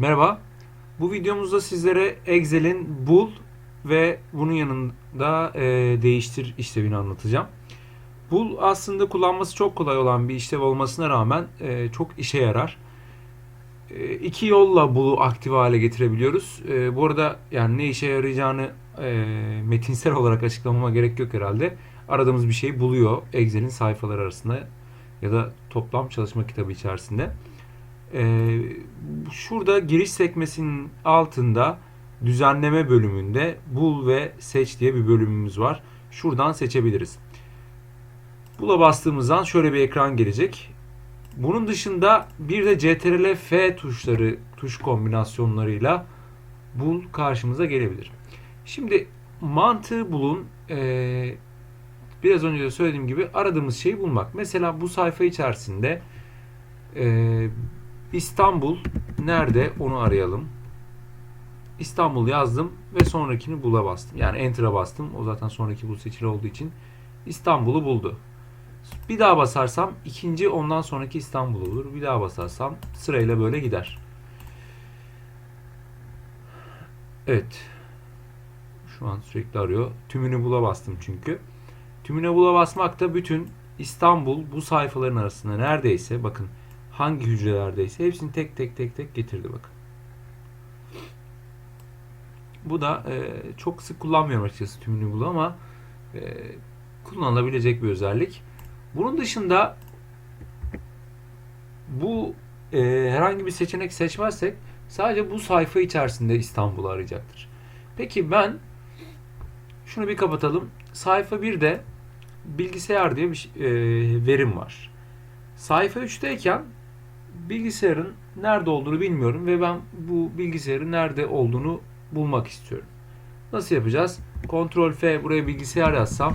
Merhaba. Bu videomuzda sizlere Excel'in bul ve bunun yanında e, değiştir işlevini anlatacağım. Bul aslında kullanması çok kolay olan bir işlev olmasına rağmen e, çok işe yarar. E, iki yolla bulu aktif hale getirebiliyoruz. E, bu arada yani ne işe yarayacağını e, metinsel olarak açıklamama gerek yok herhalde. Aradığımız bir şeyi buluyor Excel'in sayfaları arasında ya da toplam çalışma kitabı içerisinde. Ee, şurada giriş sekmesinin altında düzenleme bölümünde bul ve seç diye bir bölümümüz var. Şuradan seçebiliriz. Bula bastığımızdan şöyle bir ekran gelecek. Bunun dışında bir de CTRL F tuşları, tuş kombinasyonlarıyla bul karşımıza gelebilir. Şimdi mantığı bulun. Ee, biraz önce de söylediğim gibi aradığımız şeyi bulmak. Mesela bu sayfa içerisinde ee, İstanbul nerede onu arayalım. İstanbul yazdım ve sonrakini bula bastım. Yani enter'a bastım. O zaten sonraki bul seçili olduğu için İstanbul'u buldu. Bir daha basarsam ikinci ondan sonraki İstanbul olur. Bir daha basarsam sırayla böyle gider. Evet. Şu an sürekli arıyor. Tümünü bula bastım çünkü. Tümüne bula basmak da bütün İstanbul bu sayfaların arasında neredeyse bakın hangi hücrelerdeyse hepsini tek tek tek tek getirdi bakın. Bu da e, çok sık kullanmıyorum açıkçası tümünü bul ama e, kullanılabilecek bir özellik. Bunun dışında bu e, herhangi bir seçenek seçmezsek sadece bu sayfa içerisinde İstanbul'u arayacaktır. Peki ben şunu bir kapatalım. Sayfa 1'de bilgisayar diye bir e, verim var. Sayfa 3'teyken bilgisayarın nerede olduğunu bilmiyorum ve ben bu bilgisayarın nerede olduğunu bulmak istiyorum. Nasıl yapacağız? Ctrl F buraya bilgisayar yazsam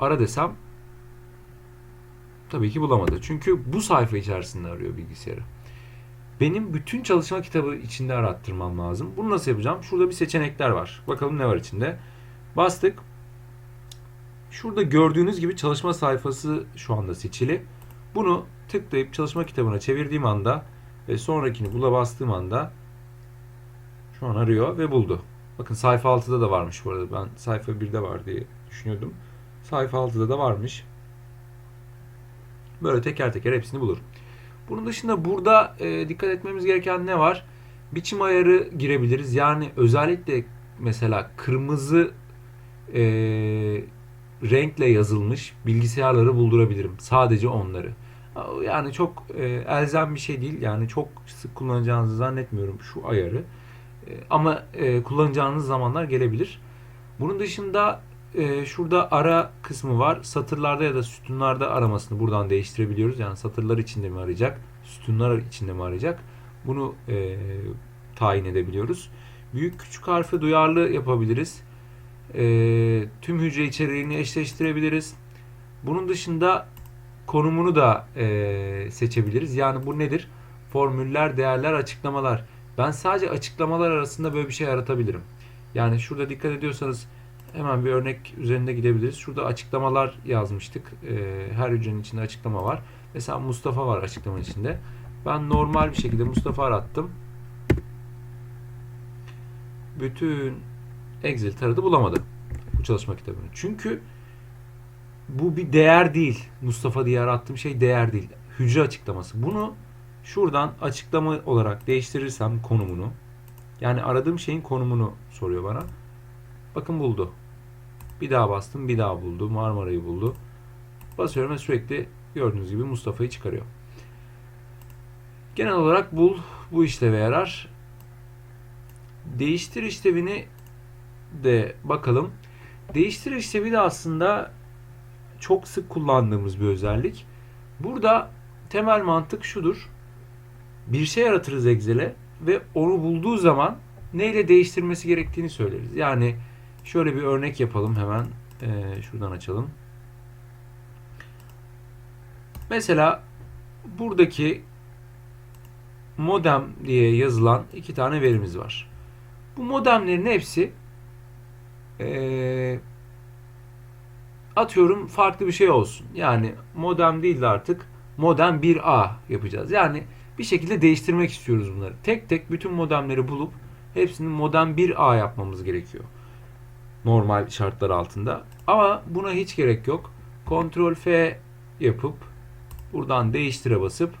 ara desem tabii ki bulamadı. Çünkü bu sayfa içerisinde arıyor bilgisayarı. Benim bütün çalışma kitabı içinde arattırmam lazım. Bunu nasıl yapacağım? Şurada bir seçenekler var. Bakalım ne var içinde. Bastık. Şurada gördüğünüz gibi çalışma sayfası şu anda seçili. Bunu tıklayıp çalışma kitabına çevirdiğim anda ve sonrakini bula bastığım anda şu an arıyor ve buldu. Bakın sayfa 6'da da varmış bu arada. Ben sayfa 1'de var diye düşünüyordum. Sayfa 6'da da varmış. Böyle teker teker hepsini bulur. Bunun dışında burada e, dikkat etmemiz gereken ne var? Biçim ayarı girebiliriz. Yani özellikle mesela kırmızı e, renkle yazılmış bilgisayarları buldurabilirim. Sadece onları. Yani çok e, elzem bir şey değil. Yani çok sık kullanacağınızı zannetmiyorum şu ayarı. E, ama e, kullanacağınız zamanlar gelebilir. Bunun dışında e, şurada ara kısmı var. Satırlarda ya da sütunlarda aramasını buradan değiştirebiliyoruz. Yani satırlar içinde mi arayacak, sütunlar içinde mi arayacak? Bunu e, tayin edebiliyoruz. Büyük küçük harfi duyarlı yapabiliriz. E, tüm hücre içeriğini eşleştirebiliriz. Bunun dışında konumunu da e, seçebiliriz. Yani bu nedir? Formüller, değerler, açıklamalar. Ben sadece açıklamalar arasında böyle bir şey yaratabilirim. Yani şurada dikkat ediyorsanız hemen bir örnek üzerinde gidebiliriz. Şurada açıklamalar yazmıştık. E, her hücrenin içinde açıklama var. Mesela Mustafa var açıklama içinde. Ben normal bir şekilde Mustafa arattım. Bütün Excel taradı bulamadı bu çalışma kitabını. Çünkü bu bir değer değil. Mustafa diye arattığım şey değer değil. Hücre açıklaması. Bunu şuradan açıklama olarak değiştirirsem konumunu yani aradığım şeyin konumunu soruyor bana. Bakın buldu. Bir daha bastım. Bir daha buldu. Marmara'yı buldu. Basıyorum ve sürekli gördüğünüz gibi Mustafa'yı çıkarıyor. Genel olarak bul bu işleve yarar. Değiştir işlevini de bakalım. Değiştir işlevi de aslında çok sık kullandığımız bir özellik. Burada temel mantık şudur. Bir şey yaratırız Excel'e ve onu bulduğu zaman neyle değiştirmesi gerektiğini söyleriz. Yani şöyle bir örnek yapalım hemen. Ee, şuradan açalım. Mesela buradaki modem diye yazılan iki tane verimiz var. Bu modemlerin hepsi ee, atıyorum farklı bir şey olsun. Yani modem değil de artık modem 1A yapacağız. Yani Bir şekilde değiştirmek istiyoruz bunları. Tek tek bütün modemleri bulup hepsini modem 1A yapmamız gerekiyor. Normal şartlar altında. Ama buna hiç gerek yok. Ctrl F yapıp buradan değiştire basıp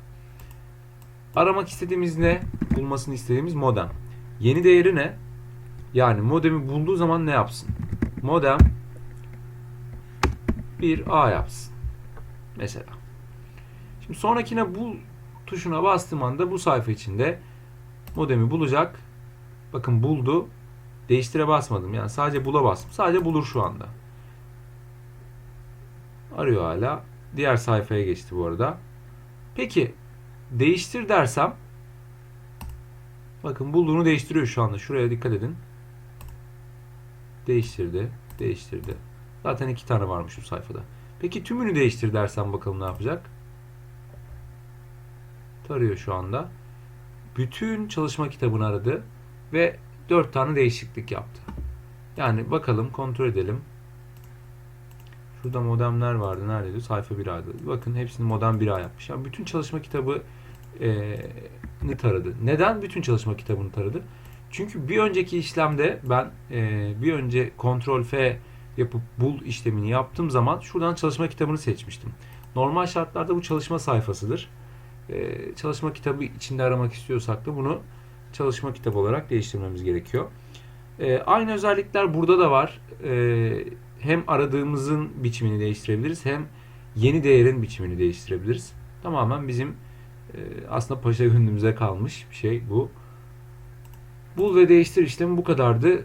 aramak istediğimiz ne? Bulmasını istediğimiz modem. Yeni değeri ne? Yani modemi bulduğu zaman ne yapsın? Modem 1A yapsın. Mesela. Şimdi sonrakine bul tuşuna bastığım anda bu sayfa içinde modemi bulacak. Bakın buldu. Değiştire basmadım. Yani sadece bula bastım. Sadece bulur şu anda. Arıyor hala. Diğer sayfaya geçti bu arada. Peki değiştir dersem bakın bulduğunu değiştiriyor şu anda. Şuraya dikkat edin. Değiştirdi. Değiştirdi. Zaten iki tane varmış bu sayfada. Peki tümünü değiştir dersem bakalım ne yapacak? Tarıyor şu anda. Bütün çalışma kitabını aradı ve 4 tane değişiklik yaptı. Yani bakalım kontrol edelim. Şurada modemler vardı. Neredeydi? Sayfa 1A'ydı. Bakın hepsini modem 1A yapmış. Yani bütün çalışma kitabı e, ni taradı. Neden bütün çalışma kitabını taradı? Çünkü bir önceki işlemde ben e, bir önce Ctrl F yapıp bul işlemini yaptığım zaman şuradan çalışma kitabını seçmiştim. Normal şartlarda bu çalışma sayfasıdır. E, çalışma kitabı içinde aramak istiyorsak da bunu çalışma kitabı olarak değiştirmemiz gerekiyor. E, aynı özellikler burada da var. E, hem aradığımızın biçimini değiştirebiliriz hem yeni değerin biçimini değiştirebiliriz. Tamamen bizim e, aslında paşa gönlümüze kalmış bir şey bu. Bul ve değiştir işlemi bu kadardı.